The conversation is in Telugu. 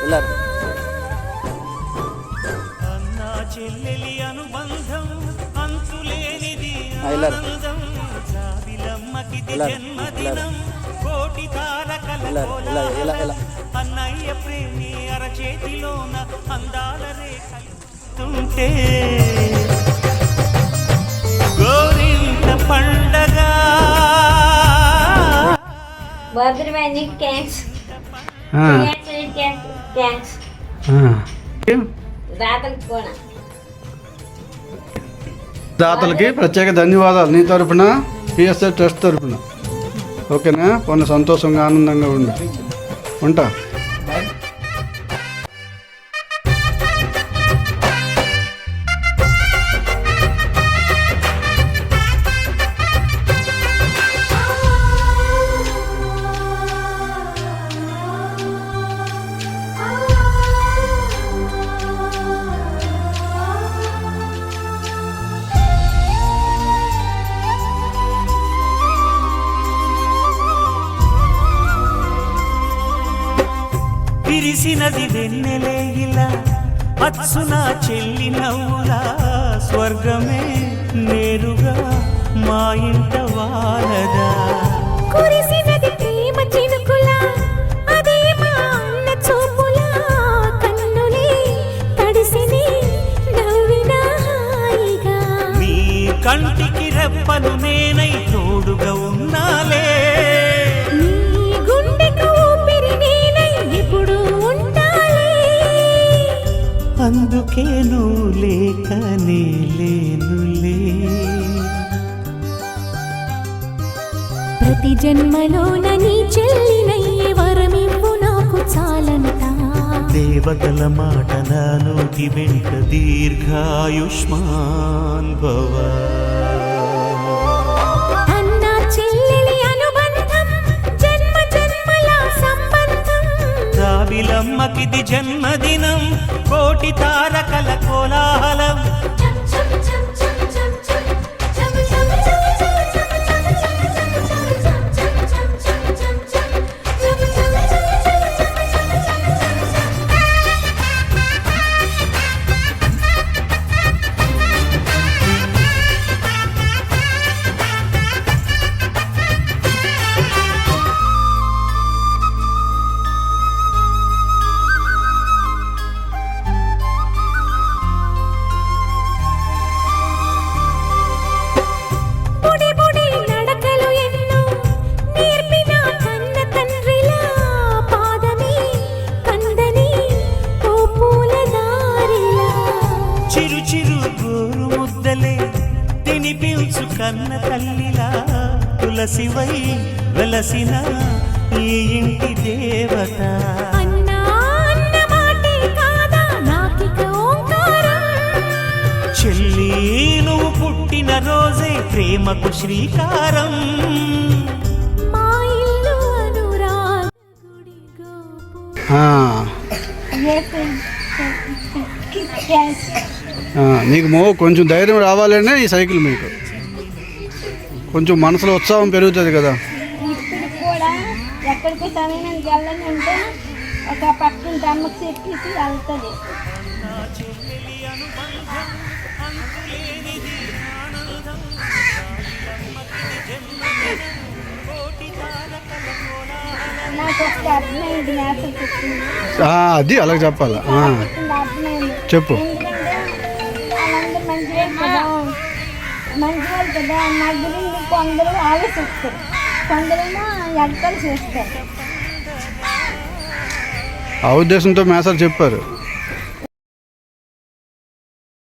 వెళ్ళారు. అన్నా చెల్లెలి అనుబంధం అంతులేనిది ఆ, వెళ్ళారు. అన్నయ్య ప్రేమి అరచేతిలోన అందాల రేఖలుంటే గోరింట పండగ. బర్త్డే మ్యాజిక్ థ్యాంక్స్ దాతలకి ప్రత్యేక ధన్యవాదాలు నీ తరపున పిఎస్ఆర్ ట్రస్ట్ తరపున. ఓకేనా? కొన్ని సంతోషంగా ఆనందంగా ఉండు. ఉంటా? విరిసినది వెన్నెలే ఇలా. అచ్చున చెల్లి నవ్వులా స్వర్గమే నేరుగా మా ఇంట వాలదా కురిసినది ప్రేమ చినుకులా అదే మా అన్న చూపులా. కన్నులే తడిసిని నవ్విన హాయిగా. నీ కంటికి రెప్పలు నేనై తోడుగా ఉన్నాలే. లేనులే. ప్రతి జన్మలోన నీ చెల్లినయ్యే వరమివ్వు నాకు చాలంట. దేవతల మాట నా నోటి వెంట దీర్ఘాయుష్మాన్ భవ. కన్న తల్లిలా తులసివై వెలసిన ఈ ఇంటి దేవత. అన్నా అన్న మాటే కాదా నాకిక ఓంకారం? చెల్లి నువ్వు పుట్టిన రోజే ప్రేమకు శ్రీకారం. మా ఇల్లు అనురాగ గుడి గోపు ఆ, ఆ, నీకు మో కొంచెం ధైర్యం రావాలనే ఈ సైకిల్ మీకు. కొంచెం మనసులో ఉత్సాహం పెరుగుతుంది కదా. ఇప్పుడు కూడా ఎక్కడికి ఒక చెప్పేసి వెళ్తుంది. అది అలా చెప్పాలా? చెప్పు. మంచి వాళ్ళు కదా నా గురించి కొందరు ఆలోచిస్తారు కొందరేమో ఎడతలు చేస్తారు ఆ ఉద్దేశంతో మేసారు చెప్పారు.